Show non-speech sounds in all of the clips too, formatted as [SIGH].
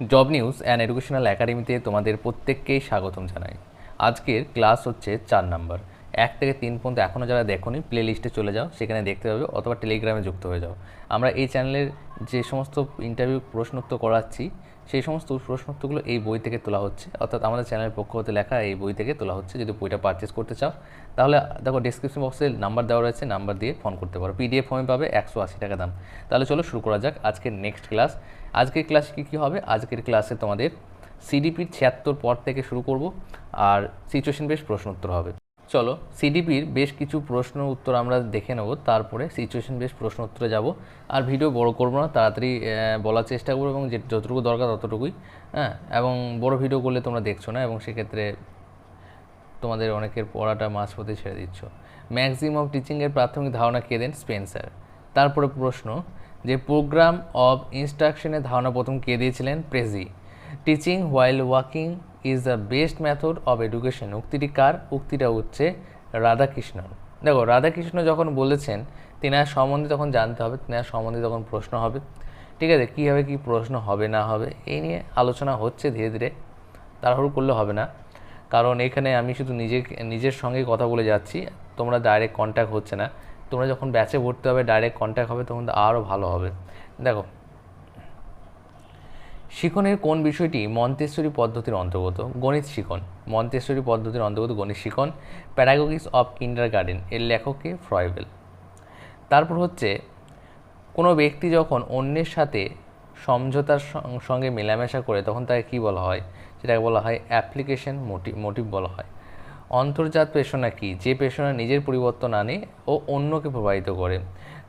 Job news and educational একাডেমিতে তোমাদের প্রত্যেককেই স্বাগতম জানাই। আজকের ক্লাস হচ্ছে চার নাম্বার। এক থেকে তিন পর্যন্ত এখনও যারা দেখোনি প্লে লিস্টে চলে যাও, সেখানে দেখতে পাবে অথবা টেলিগ্রামে যুক্ত হয়ে যাও। আমরা এই চ্যানেলের যে সমস্ত ইন্টারভিউ প্রশ্নোত্তর করাচ্ছি সেই সমস্ত প্রশ্নোত্তরগুলো এই বই থেকে তোলা হচ্ছে। অর্থাৎ আমাদের চ্যানেলের পক্ষ হতে লেখা এই বই থেকে তোলা হচ্ছে। যদি বইটা পারচেস করতে চাও, তাহলে দেখো ডিসক্রিপশন বক্সে নাম্বার দেওয়া রয়েছে নাম্বার দিয়ে ফোন করতে পারো। পিডিএফ ফর্মে পাবে একশো আশি টাকা দাম। তাহলে চলো শুরু করা যাক আজকের নেক্সট ক্লাস আজকের ক্লাস কী কী হবে? আজকের ক্লাসে তোমাদের সিডিপির ছিয়াত্তর পর থেকে শুরু করব, আর সিচুয়েশন বেশ প্রশ্ন উত্তর হবে। চলো সিডিপির বেশ কিছু প্রশ্ন উত্তর আমরা দেখে নেব, তারপরে সিচুয়েশন বেশ প্রশ্ন উত্তরে যাব। আর ভিডিও বড় করব না, তাড়াতাড়ি বলার চেষ্টা করব এবং যে, যতটুকু দরকার ততটুকুই হ্যাঁ? এবং বড় ভিডিও করলে তোমরা দেখছ না এবং সেক্ষেত্রে তোমাদের অনেকের পড়াটা মাঝপথে ছেড়ে দিচ্ছ। ম্যাক্সিমাম টিচিংয়ের প্রাথমিক ধারণা কে দেন স্পেন্সার তারপরে প্রশ্ন, যে প্রোগ্রাম অফ ইনস্ট্রাকশনের ধারণা প্রথম কে দিয়েছিলেন? Prezi teaching while walking is the best method of education উক্তিটি কার? উক্তিটা হচ্ছে রাধাকৃষ্ণন দেখো, রাধাকৃষ্ণ যখন বলেছেন, তিনার সম্বন্ধে তখন জানতে হবে, তিনার সম্বন্ধে তখন প্রশ্ন হবে। ঠিক আছে, কীভাবে কী প্রশ্ন হবে, না হবে, এই নিয়ে আলোচনা হচ্ছে ধীরে ধীরে। তাড়াহুড়ো করলে হবে না। কারণ এখানে আমি শুধু নিজে নিজের সঙ্গে কথা বলে যাচ্ছি, তোমরা ডাইরেক্ট কন্ট্যাক্ট হচ্ছে না। তোমরা যখন ব্যাচে ভর্তি হবে ডাইরেক্ট কন্ট্যাক্ট হবে, তখন আরও ভালো হবে। দেখো শিখনের কোন বিষয়টি মন্তেশ্বরী পদ্ধতির অন্তর্গত? গণিত শিখন মন্তেশ্বরী পদ্ধতির অন্তর্গত গণিত শিখন প্যারাগোগিক্স অফ কিন্ডার গার্ডেন এর লেখককে ফ্রয়েবেল তারপর হচ্ছে, কোনো ব্যক্তি যখন অন্যের সাথে সমঝোতার সঙ্গে মেলামেশা করে, তখন তাকে কী বলা হয়? সেটাকে বলা হয় অ্যাপ্লিকেশন মোটিভ মোটিভ বলা হয়। অন্তর্জাত পেশনা কি? যে পেশনা নিজের পরিবর্তন আনে ও অন্যকে প্রভাবিত করে।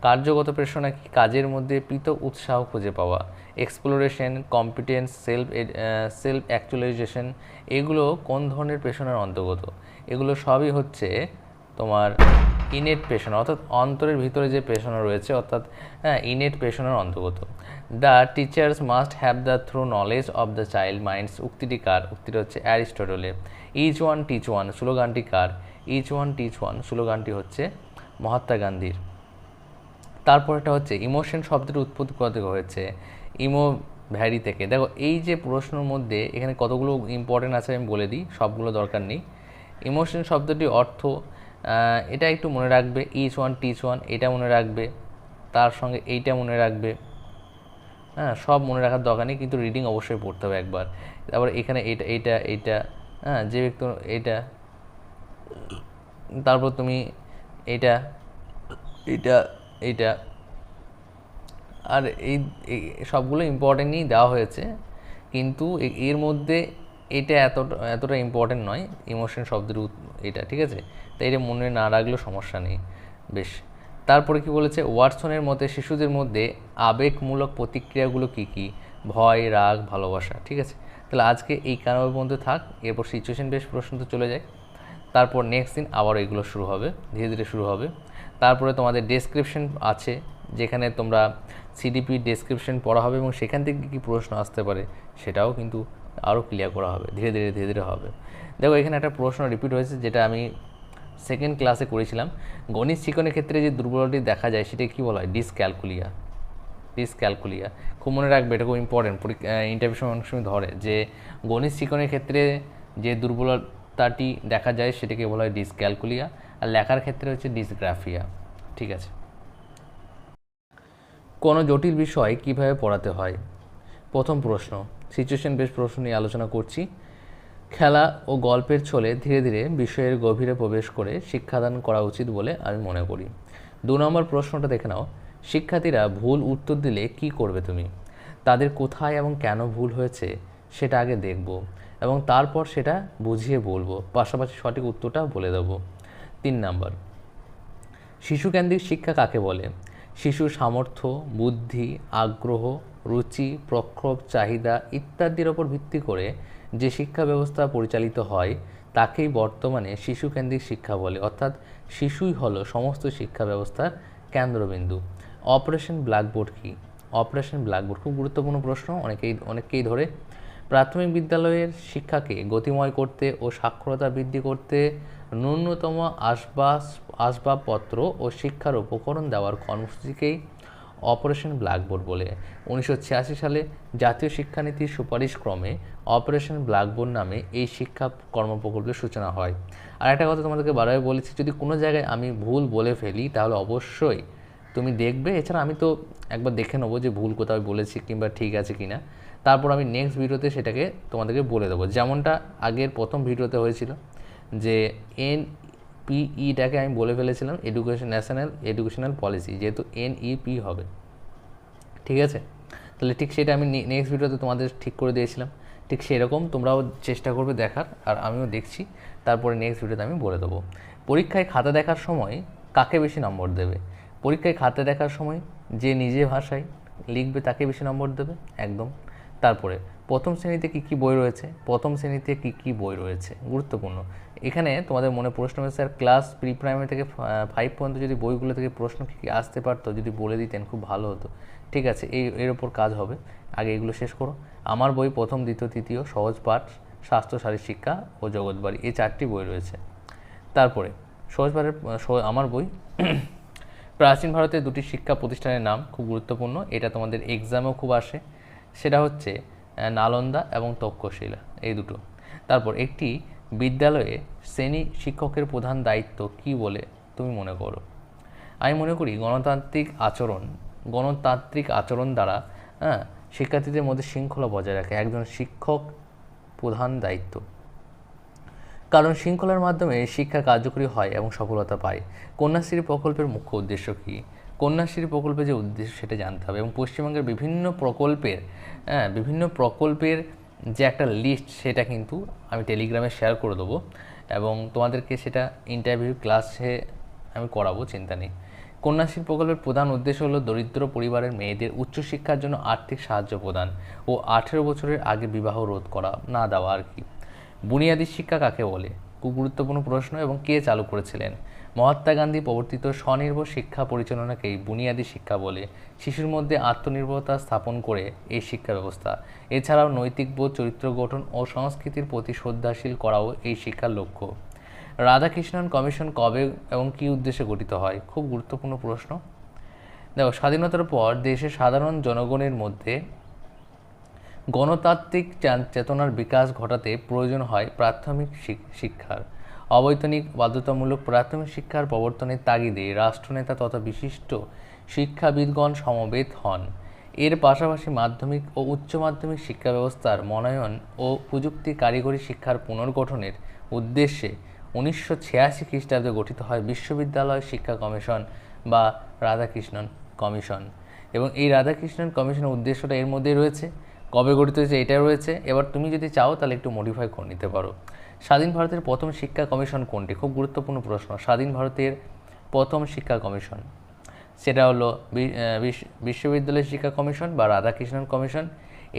কার্যগত পেশনা কি? কাজের মধ্যে পৃথক উৎসাহ খুঁজে পাওয়া। Exploration competence self self actualization এগুলো কোন ধরনের পেশনার অন্তর্গত? এগুলো সবই হচ্ছে তোমার ইনেট পেশনা, অর্থাৎ অন্তরের ভিতরে যে পেশনা রয়েছে, অর্থাৎ হ্যাঁ ইনেট পেশনার অন্তর্গত। The teachers must have the thorough knowledge of the child minds উক্তিটি কার উক্তিটি হচ্ছে অ্যারিস্টটলের ইচ ওয়ান টিচ ওয়ান স্লোগানটি কার? ইচ ওয়ান টিচ ওয়ান স্লোগানটি হচ্ছে মহাত্মা গান্ধীর। তারপরেটা হচ্ছে ইমোশন শব্দটির উৎপত্তি থেকে হয়েছে? ইমো ভ্যারি থেকে। দেখো, এই যে প্রশ্নের মধ্যে এখানে কতগুলো ইম্পর্টেন্ট আছে আমি বলে দিই, সবগুলো দরকার নেই। ইমোশন শব্দটির অর্থ এটা একটু মনে রাখবে। ইচ ওয়ান টিচ ওয়ান এটা মনে রাখবে। তার সঙ্গে এইটা মনে রাখবে। হ্যাঁ সব মনে রাখার দরকার নেই, কিন্তু রিডিং অবশ্যই পড়তে হবে একবার। তারপর এখানে এটা এইটা এইটা হ্যাঁ যে ব্যক্তি, এইটা, তারপর তুমি এটা এইটা এইটা, আর এই এই সবগুলো ইম্পর্টেন্টই দেওয়া হয়েছে, কিন্তু এর মধ্যে এটা এতটা এতটা ইম্পর্টেন্ট নয় ইমোশন শব্দের এটা, ঠিক আছে? তাই এটা মনে না রাখলেও সমস্যা নেই, বেশ। তারপরে কি বলেছে? ওয়াটসনের মতে শিশুদের মধ্যে আবেগমূলক প্রতিক্রিয়াগুলো কি কি? ভয়, রাগ, ভালোবাসা, ঠিক আছে? তাহলে আজকে এই কারণের মধ্যে থাক, এরপর সিচুয়েশন বেশ প্রশ্ন তো চলে যায় তারপর নেক্সট দিন আবার এগুলো শুরু হবে, ধীরে ধীরে শুরু হবে। তারপরে তোমাদের ডেসক্রিপশন আছে, যেখানে তোমরা সিডিপি ডেসক্রিপশন পড়া হবে এবং সেখান থেকে কী কী প্রশ্ন আসতে পারে, সেটাও কিন্তু আরও ক্লিয়ার করা হবে, ধীরে ধীরে ধীরে ধীরে হবে। দেখো, এখানে একটা প্রশ্ন রিপিট হয়েছে, যেটা আমি সেকেন্ড ক্লাসে করেছিলাম। গণিত শিক্ষণের ক্ষেত্রে যে দুর্বলটি দেখা যায়, সেটা কী বলা হয়? ডিসক্যালকুলিয়া ডিসক্যালকুলিয়া খুব মনে রাখবে, এটা খুব ইম্পর্টেন্ট পরীক্ষা ইন্টারভিউ সময় অনেক সময় ধরে যে গণিত শিক্ষণের ক্ষেত্রে যে দুর্বলতাটি দেখা যায়, সেটাকে বলা হয় ডিসক্যালকুলিয়া আর লেখার ক্ষেত্রে হচ্ছে ডিসগ্রাফিয়া ঠিক আছে? কোনো জটিল বিষয় কীভাবে পড়াতে হয়? প্রথম প্রশ্ন। সিচুয়েশন বেস প্রশ্ন নিয়ে আলোচনা করছি। খেলা ও গল্পের ছলে ধীরে ধীরে বিষয়ের গভীরে প্রবেশ করে শিক্ষাদান করা উচিত বলে আমি মনে করি। দু নম্বর প্রশ্নটা দেখে নাও। শিক্ষার্থীরা ভুল উত্তর দিলে কি করবে তুমি? তাদের কোথায় এবং কেন ভুল হয়েছে সেটা আগে দেখব এবং তারপর সেটা বুঝিয়ে বলব। পাশাপাশি সঠিক উত্তরটা বলে দেবো। তিন নাম্বার। শিশুকেন্দ্রিক শিক্ষা কাকে বলে? শিশুর সামর্থ্য, বুদ্ধি, আগ্রহ রুচি, প্রক্ষোভ, চাহিদা ইত্যাদির ওপর ভিত্তি করে যে শিক্ষা ব্যবস্থা পরিচালিত হয়, তাকেই বর্তমানে শিশুকেন্দ্রিক শিক্ষা বলে। অর্থাৎ শিশুই হলো সমস্ত শিক্ষা ব্যবস্থার কেন্দ্রবিন্দু। অপারেশন ব্ল্যাকবোর্ড কী? অপারেশন ব্ল্যাকবোর্ড খুব গুরুত্বপূর্ণ প্রশ্ন, অনেকেই, অনেককেই ধরে। প্রাথমিক বিদ্যালয়ের শিক্ষাকে গতিময় করতে ও সাক্ষরতা বৃদ্ধি করতে ন্যূনতম আসবাস, আসবাবপত্র ও শিক্ষার উপকরণ দেওয়ার কর্মসূচিকেই অপারেশন ব্ল্যাকবোর্ড বলে। উনিশশো ছিয়াশি সালে জাতীয় শিক্ষানীতির সুপারিশ ক্রমে অপারেশন ব্ল্যাকবোর্ড নামে এই শিক্ষা কর্মপ্রকল্পের সূচনা হয়। আর একটা কথা তোমাদেরকে বারবার বলেছি, যদি কোনো জায়গায় আমি ভুল বলে ফেলি, তাহলে অবশ্যই তুমি দেখবে। এছাড়া আমি তো একবার দেখে নেব যে ভুল কোথাও বলেছি কিংবা ঠিক আছে কি না তারপর আমি নেক্সট ভিডিওতে সেটাকে তোমাদেরকে বলে দেবো। যেমনটা আগের প্রথম ভিডিওতে হয়েছিল যে এন পিইটাকে আমি বলে ফেলেছিলাম এডুকেশন ন্যাশনাল এডুকেশনাল পলিসি যেহেতু এনইপি হবে। ঠিক আছে? তাহলে ঠিক সেটা আমি নেক্সট ভিডিওতে তোমাদের ঠিক করে দিয়েছিলাম। ঠিক সেরকম তোমরাও চেষ্টা করবে দেখার, আর আমিও দেখছি। তারপরে নেক্সট ভিডিওতে আমি বলে দেবো। পরীক্ষায় খাতা দেখার সময় কাকে বেশি নম্বর দেবে? পরীক্ষায় খাতা দেখার সময় যে নিজে ভাষায় লিখবে তাকে বেশি নম্বর দেবে? একদম। তারপরে, প্রথম শ্রেণীতে কী কী বই রয়েছে? প্রথম শ্রেণীতে কী কী বই রয়েছে? গুরুত্বপূর্ণ। এখানে তোমাদের মনে প্রশ্ন হয়েছে, স্যার, ক্লাস প্রি প্রাইমারি থেকে ফাইভ পর্যন্ত যদি বইগুলো থেকে প্রশ্ন কী কী আসতে পারতো, যদি বলে দিতেন, খুব ভালো হতো। ঠিক আছে, এই, এর ওপর কাজ হবে। আগে এগুলো শেষ করো। আমার বই প্রথম, দ্বিতীয়, তৃতীয়, সহজ পাঠ, স্বাস্থ্য শারীর শিক্ষা ও জগৎবাড়ি এই চারটি বই রয়েছে। তারপরে, সহজ পাঠের আমার বই, [CLEARS THROAT] প্রাচীন ভারতের দুটি শিক্ষা প্রতিষ্ঠানের নাম, খুব গুরুত্বপূর্ণ। এটা তোমাদের এক্সামেও খুব আসে। সেটা হচ্ছে নালন্দা এবং তক্ষশিলা, এই দুটো। তারপর একটি বিদ্যালয়ে শ্রেণি শিক্ষকের প্রধান দায়িত্ব কি বলে তুমি মনে করো? আমি মনে করি গণতান্ত্রিক আচরণ গণতান্ত্রিক আচরণ দ্বারা হ্যাঁ শিক্ষার্থীদের মধ্যে শৃঙ্খলা বজায় রাখে, একজন শিক্ষক প্রধান দায়িত্ব। কারণ শৃঙ্খলার মাধ্যমে শিক্ষা কার্যকরী হয় এবং সফলতা পায়। কন্যাশ্রী প্রকল্পের মুখ্য উদ্দেশ্য কী? কন্যাশ্রী প্রকল্পের যে উদ্দেশ্য সেটা জানতে হবে এবং পশ্চিমবঙ্গের বিভিন্ন প্রকল্পের হ্যাঁ বিভিন্ন প্রকল্পের যে একটা লিস্ট সেটা কিন্তু আমি টেলিগ্রামে শেয়ার করে দেবো এবং তোমাদেরকে সেটা ইন্টারভিউ ক্লাসে আমি করাবো, চিন্তা নেই। কন্যাশ্রী প্রকল্পের প্রধান উদ্দেশ্য হলো দরিদ্র পরিবারের মেয়েদের উচ্চশিক্ষার জন্য আর্থিক সাহায্য প্রদান ও আঠেরো বছরের আগে বিবাহ রোধ করা, না দেওয়া আর কি। বুনিয়াদী শিক্ষা কাকে বলে? খুব গুরুত্বপূর্ণ প্রশ্ন এবং কে চালু করেছিলেন? মহাত্মা গান্ধী প্রবর্তিত স্বনির্ভর শিক্ষা পরিচালনাকেই বুনিয়াদী শিক্ষা বলে শিশুর মধ্যে আত্মনির্ভরতা স্থাপন করে এই শিক্ষা ব্যবস্থা। এছাড়াও নৈতিক বোধ, চরিত্র গঠন ও সংস্কৃতির প্রতি শ্রদ্ধাশীল করাও এই শিক্ষার লক্ষ্য। রাধাকৃষ্ণন কমিশন কবে এবং কী উদ্দেশ্যে গঠিত হয়? খুব গুরুত্বপূর্ণ প্রশ্ন। দেখো, স্বাধীনতার পর দেশের সাধারণ জনগণের মধ্যে গণতাত্ত্বিক চেতনার বিকাশ ঘটাতে প্রয়োজন হয় প্রাথমিক শিক্ষার। অবৈতনিক, বাধ্যতামূলক প্রাথমিক শিক্ষার প্রবর্তনের তাগিদে রাষ্ট্রনেতা তথা বিশিষ্ট শিক্ষাবিদগণ সমবেত হন। এর পাশাপাশি মাধ্যমিক ও উচ্চ মাধ্যমিক শিক্ষা ব্যবস্থার মনোনয়ন ও প্রযুক্তি কারিগরি শিক্ষার পুনর্গঠনের উদ্দেশ্যে উনিশশো ছিয়াশি খ্রিস্টাব্দে গঠিত হয় বিশ্ববিদ্যালয় শিক্ষা কমিশন বা রাধাকৃষ্ণন কমিশন। এবং এই রাধাকৃষ্ণন কমিশনের উদ্দেশ্যটা এর মধ্যেই রয়েছে। কবে গঠিত হয়েছে? এটা রয়েছে। এবার তুমি যদি চাও তাহলে একটু মডিফাই করে নিতে পারো। স্বাধীন ভারতের প্রথম শিক্ষা কমিশন কোনটি? খুব গুরুত্বপূর্ণ প্রশ্ন, স্বাধীন ভারতের প্রথম শিক্ষা কমিশন। সেটা হলো বিশ্ববিদ্যালয় শিক্ষা কমিশন বা রাধাকৃষ্ণন কমিশন।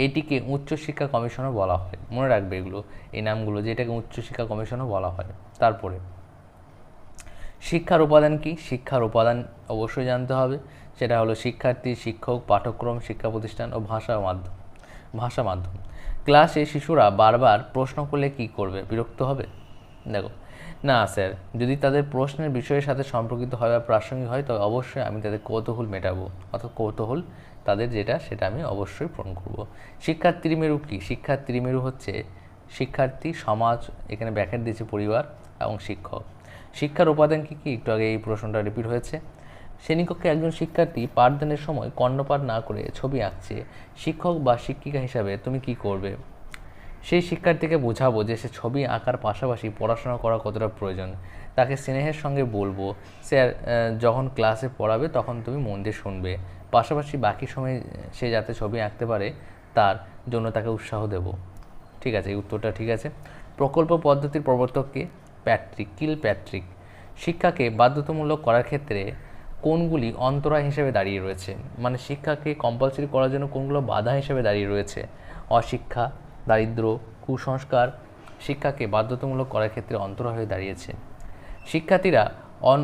এইটিকে উচ্চশিক্ষা কমিশনও বলা হয়। মনে রাখবে এগুলো, এই নামগুলো যেটাকে উচ্চশিক্ষা কমিশনও বলা হয়। তারপরে, শিক্ষার উপাদান কি? শিক্ষার উপাদান অবশ্যই জানতে হবে। সেটা হলো শিক্ষার্থী, শিক্ষক, পাঠ্যক্রম, শিক্ষা প্রতিষ্ঠান ও ভাষা মাধ্যম ভাষা মাধ্যম। ক্লাসে শিশুরা বারবার প্রশ্ন করলে কি করবে? বিরক্ত হবে? দেখো, না স্যার, যদি তাদের প্রশ্নের বিষয়ের সাথে সম্পর্কিত হয় বা প্রাসঙ্গিক হয়, তবে অবশ্যই আমি তাদের কৌতূহল মেটাবো। অর্থাৎ কৌতূহল তাদের যেটা, সেটা আমি অবশ্যই পূরণ করব। শিক্ষার ত্রিমেরু কী? শিক্ষার ত্রিমেরু হচ্ছে শিক্ষার্থী, সমাজ, এখানে ব্যাখ্যা দিয়েছে পরিবার এবং শিক্ষক। শিক্ষার উপাদান কী কী? একটু আগে এই প্রশ্নটা রিপিট হয়েছে। শ্রেণীকক্ষে একজন শিক্ষার্থী পাঠদানের সময় কর্ণপাঠ না করে ছবি আঁকছে। শিক্ষক বা শিক্ষিকা হিসাবে তুমি কি করবে? সেই শিক্ষার্থীকে বোঝাবো যে সে ছবি আঁকার পাশাপাশি পড়াশোনা করা কতটা প্রয়োজন। তাকে স্নেহের সঙ্গে বলব, স্যার যখন ক্লাসে পড়াবে তখন তুমি মন দিয়ে শুনবে। পাশাপাশি বাকি সময় সে যাতে ছবি আঁকতে পারে, তার জন্য তাকে উৎসাহ দেব। ঠিক আছে, এই উত্তরটা ঠিক আছে। প্রকল্প পদ্ধতির প্রবর্তককে প্যাট্রিক, কিল প্যাট্রিক। শিক্ষাকে বাধ্যতামূলক করার ক্ষেত্রে কোনগুলি অন্তরায় হিসেবে দাঁড়িয়ে রয়েছে? মানে শিক্ষাকে কম্পালসারি করার জন্য কোনগুলো বাধা হিসেবে দাঁড়িয়ে রয়েছে? অশিক্ষা, দারিদ্র, কুসংস্কার শিক্ষাকে বাধ্যতামূলক করার ক্ষেত্রে অন্তরা হয়ে দাঁড়িয়েছে। শিক্ষার্থীরা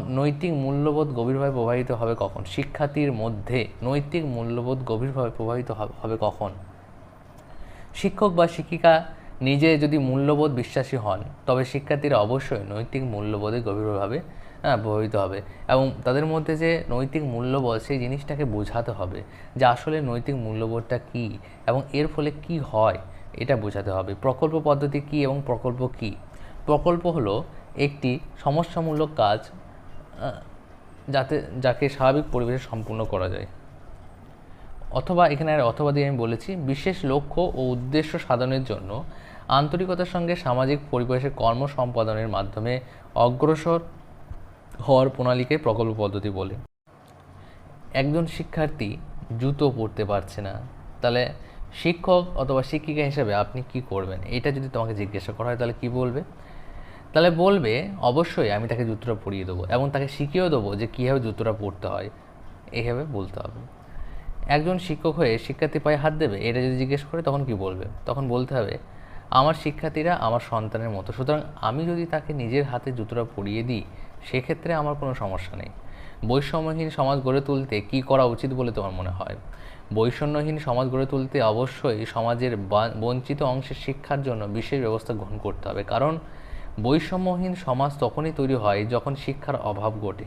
নৈতিক মূল্যবোধ গভীরভাবে প্রভাবিত হবে কখন? শিক্ষার্থীর মধ্যে নৈতিক মূল্যবোধ গভীরভাবে প্রভাবিত হবে কখন? শিক্ষক বা শিক্ষিকা নিজে যদি মূল্যবোধ বিশ্বাসী হন, তবে শিক্ষার্থীরা অবশ্যই নৈতিক মূল্যবোধে গভীরভাবে হ্যাঁ প্রভাবিত হবে। এবং তাদের মধ্যে যে নৈতিক মূল্যবোধ, সেই জিনিসটাকে বোঝাতে হবে যে আসলে নৈতিক মূল্যবোধটা কী এবং এর ফলে কি হয়, এটা বোঝাতে হবে। প্রকল্প পদ্ধতি কী এবং প্রকল্প কী? প্রকল্প হলো একটি সমস্যামূলক কাজ যাতে, যাকে স্বাভাবিক পরিবেশে সম্পূর্ণ করা যায়। অথবা এখানে আর অথবা দিয়ে আমি বলেছি, বিশেষ লক্ষ্য ও উদ্দেশ্য সাধনের জন্য আন্তরিকতার সঙ্গে সামাজিক পরিবেশের কর্ম সম্পাদনের মাধ্যমে অগ্রসর হওয়ার প্রণালীকে প্রকল্প পদ্ধতি বলে। একজন শিক্ষার্থী জুতো পরতে পারছে না। তাহলে শিক্ষক অথবা শিক্ষিকা হিসেবে আপনি কি করবেন? এটা যদি তোমাকে জিজ্ঞাসা করা হয়, তাহলে কি বলবে? তাহলে বলবে, অবশ্যই আমি তাকে জুতোটা পরিয়ে দেবো এবং তাকে শিখিয়েও দেবো যে কীভাবে জুতোটা পরতে হয়। এইভাবে বলতে হবে। একজন শিক্ষক হয়ে শিক্ষার্থী পায়ে হাত দেবে, এটা যদি জিজ্ঞেস করে তখন কি বলবে? তখন বলতে হবে, আমার শিক্ষার্থীরা আমার সন্তানের মতো। সুতরাং আমি যদি তাকে নিজের হাতে জুতোটা পরিয়ে দিই সেক্ষেত্রে আমার কোনো সমস্যা নেই। বৈষম্যহীন সমাজ গড়ে তুলতে কি করা উচিত বলে তোমার মনে হয়? বৈষম্যহীন সমাজ গড়ে তুলতে অবশ্যই সমাজের বঞ্চিত অংশের শিক্ষার জন্য বিশেষ ব্যবস্থা গ্রহণ করতে হবে। কারণ বৈষম্যহীন সমাজ তখনই তৈরি হয় যখন শিক্ষার অভাব ঘটে।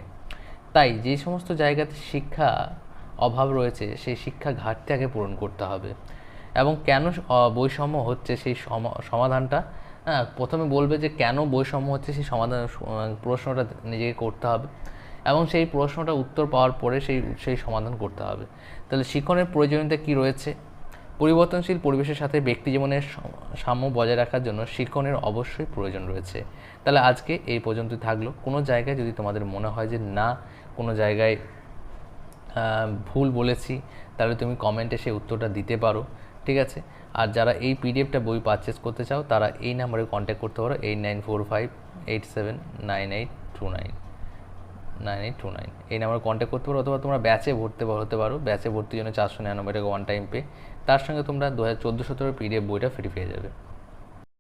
তাই যে সমস্ত জায়গাতে শিক্ষা অভাব রয়েছে, সেই শিক্ষা ঘাটতি আগে পূরণ করতে হবে। এবং কেন বৈষম্য হচ্ছে সেই সম- সমাধানটা? হ্যাঁ প্রথমে বলবে যে কেন বৈষম্য হচ্ছে সেই সমাধান প্রশ্নটা নিজেকে করতে হবে এবং সেই প্রশ্নটা উত্তর পাওয়ার পরে সেই সেই সমাধান করতে হবে। তাহলে শিক্ষণের প্রয়োজনীয়তা কী রয়েছে? পরিবর্তনশীল পরিবেশের সাথে ব্যক্তি জীবনের সাম্য বজায় রাখার জন্য শিক্ষণের অবশ্যই প্রয়োজন রয়েছে। তাহলে আজকে এই পর্যন্ত থাকল। কোনো জায়গায় যদি তোমাদের মনে হয় যে না, কোনো জায়গায় ভুল বলেছি, তাহলে তুমি কমেন্টে সেই উত্তরটা দিতে পারো। ঠিক আছে? আর যারা এই পিডিএফটা বই পারচেস করতে চাও, তারা এই নাম্বারে কন্ট্যাক্ট করতে পারো eight nine four five eight seven nine eight two nine nine eight two nine এই নাম্বারে কন্ট্যাক্ট করতে পারো, অথবা তোমরা ব্যাচে ভর্তি হতে পারো ব্যাচে ভর্তির জন্য চারশো নিরানব্বই টাকা ওয়ান টাইম পে তার সঙ্গে তোমরা দু হাজার চোদ্দ সতেরো পিডিএফ বইটা ফ্রি পেয়ে যাবে।